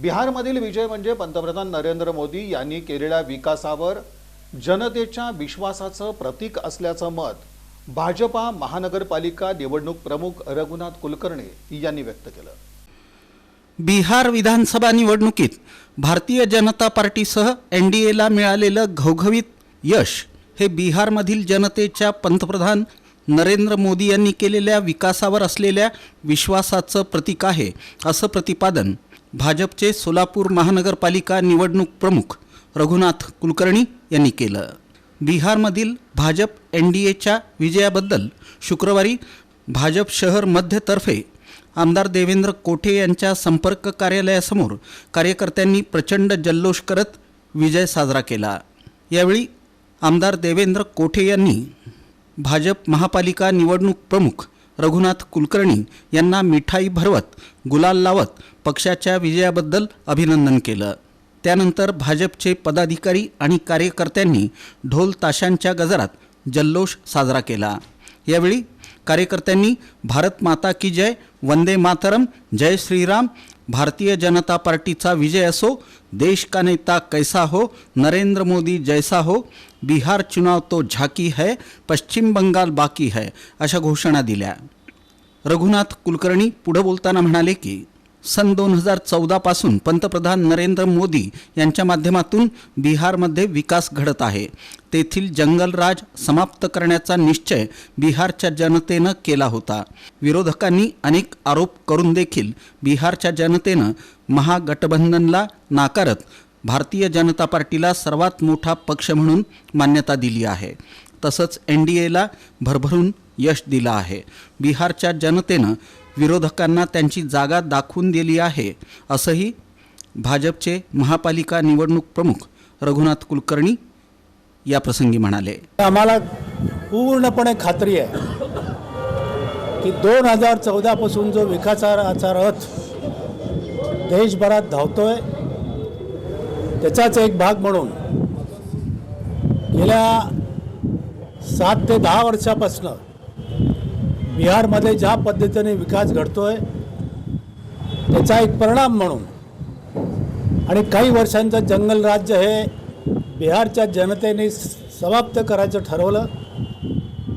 बिहारमधील विजय म्हणजे पंतप्रधान नरेंद्र मोदी यांनी केलेल्या विकासावर जनतेच्या विश्वासाचं प्रतीक असल्याचं मत भाजपा महानगरपालिका निवडणूक प्रमुख रघुनाथ कुलकर्णी यांनी व्यक्त केलं. बिहार विधानसभा निवडणुकीत भारतीय जनता पार्टीसह एन डी एला मिळालेलं घवघवीत यश हे बिहारमधील जनतेच्या पंतप्रधान नरेंद्र मोदी यांनी केलेल्या विकासावर असलेल्या विश्वासाचं प्रतीक आहे असं प्रतिपादन भाजपचे सोलापूर महानगरपालिका निवडणूक प्रमुख रघुनाथ कुलकर्णी यांनी केलं. बिहारमधील भाजप एन डी एच्या विजयाबद्दल शुक्रवारी भाजप शहर मध्यतर्फे आमदार देवेंद्र कोठे यांच्या संपर्क कार्यालयासमोर कार्यकर्त्यांनी प्रचंड जल्लोष करत विजय साजरा केला. यावेळी आमदार देवेंद्र कोठे यांनी भाजप महापालिका निवडणूक प्रमुख रघुनाथ कुलकर्णी यांना मिठाई भरवत गुलाल लावत पक्षाच्या विजयाबद्दल अभिनंदन केलं. त्यानंतर भाजपचे पदाधिकारी आणि कार्यकर्त्यांनी ढोल ताशांच्या गजरात जल्लोष साजरा केला. यावेळी कार्यकर्त्यांनी भारत माता की जय वंदे मातरम जय श्रीराम भारतीय जनता पार्टीचा विजय असो देश का नेता कैसा हो नरेंद्र मोदी जैसा हो बिहार चुनाव तो झाकी है पश्चिम बंगाल बाकी है अशा घोषणा दिल्या. रघुनाथ कुलकर्णी पुढं बोलताना म्हणाले की सन दोन हजार चौदापासून पंतप्रधान नरेंद्र मोदी यांच्या माध्यमातून बिहारमध्ये विकास घडत आहे. तेथील जंगलराज समाप्त करण्याचा निश्चय बिहारच्या जनतेनं केला होता. विरोधकांनी अनेक आरोप करून देखील बिहारच्या जनतेनं महागठबंधनला नाकारत भारतीय जनता पार्टीला सर्वात मोठा पक्ष म्हणून मान्यता दिली आहे. तसंच एन डी एला भरभरून यश दिलं आहे. बिहारच्या जनतेनं विरोधकांना त्यांची जागा दाखवून दिली आहे असंही भाजपचे महापालिका निवडणूक प्रमुख रघुनाथ कुलकर्णी याप्रसंगी म्हणाले. आम्हाला पूर्णपणे खात्री आहे की दोन हजार चौदापासून जो विकासाचा रथ देशभरात धावतोय त्याचाच एक भाग म्हणून गेल्या सात ते दहा वर्षापासनं बिहारमध्ये ज्या पद्धतीने विकास घडतो आहे त्याचा एक परिणाम म्हणून. आणि काही वर्षांचं जंगल राज्य हे बिहारच्या जनतेने समाप्त करायचं ठरवलं.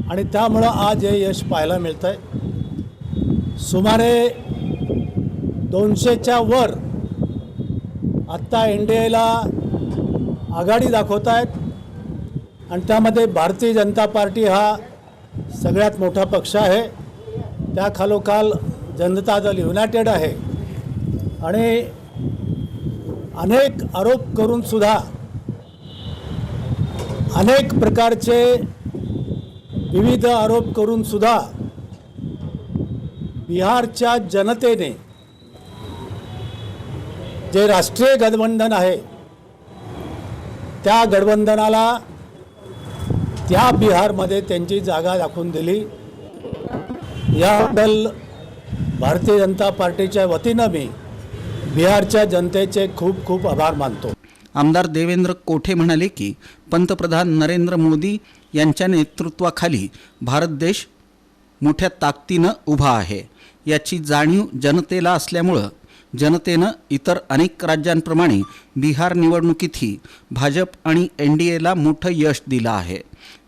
आणि त्यामुळं आज हे यश पाहायला मिळतं आहे सुमारे दोनशेच्या वर आत्ता एन डी एला आघाडी दाखवत आहेत आणि त्यामध्ये भारतीय जनता पार्टी हा सगळ्यात मोठा पक्ष आहे. त्या खालोखाल जनता दल युनायटेड आहे. आणि अनेक आरोप करून सुद्धा अनेक प्रकारचे विविध आरोप करून सुद्धा बिहारच्या जनतेने जे राष्ट्रीय गठबंधन आहे त्या गठबंधनाला त्या बिहारमध्ये त्यांची जागा दाखवून दिली. याबद्दल भारतीय जनता पार्टीच्या वतीनं मी बिहारच्या जनतेचे खूप खूप आभार मानतो. आमदार देवेंद्र कोठे म्हणाले की पंतप्रधान नरेंद्र मोदी यांच्या नेतृत्वाखाली भारत देश मोठ्या ताकदीनं उभा आहे. याची जाणीव जनतेला असल्यामुळं जनतेनं इतर अनेक राज्यांप्रमाणे बिहार निवडणुकीतही भाजप आणि एन डी एला मोठं यश दिलं आहे.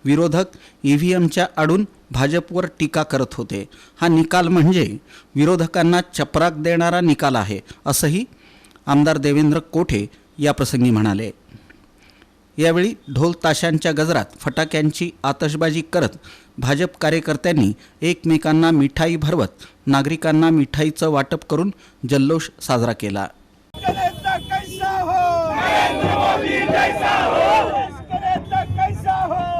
विरोधक ई व्ही एमच्या आडून भाजपवर टीका करत होते. हा निकाल म्हणजे विरोधकांना चपराक देणारा निकाल आहे असंही आमदार देवेंद्र कोठे याप्रसंगी म्हणाले. यावेळी ढोल ताशांच्या गजरात फटाक्यांची आतषबाजी करत भाजप कार्यकर्त्यांनी एकमेकांना मिठाई भरवत नागरिकांना मिठाईचं वाटप करून जल्लोष साजरा केला. हो? हो? हो?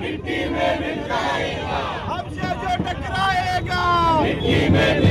मिट्टी में मिल जाएगा. हमसे जो टकराएगा मिट्टी में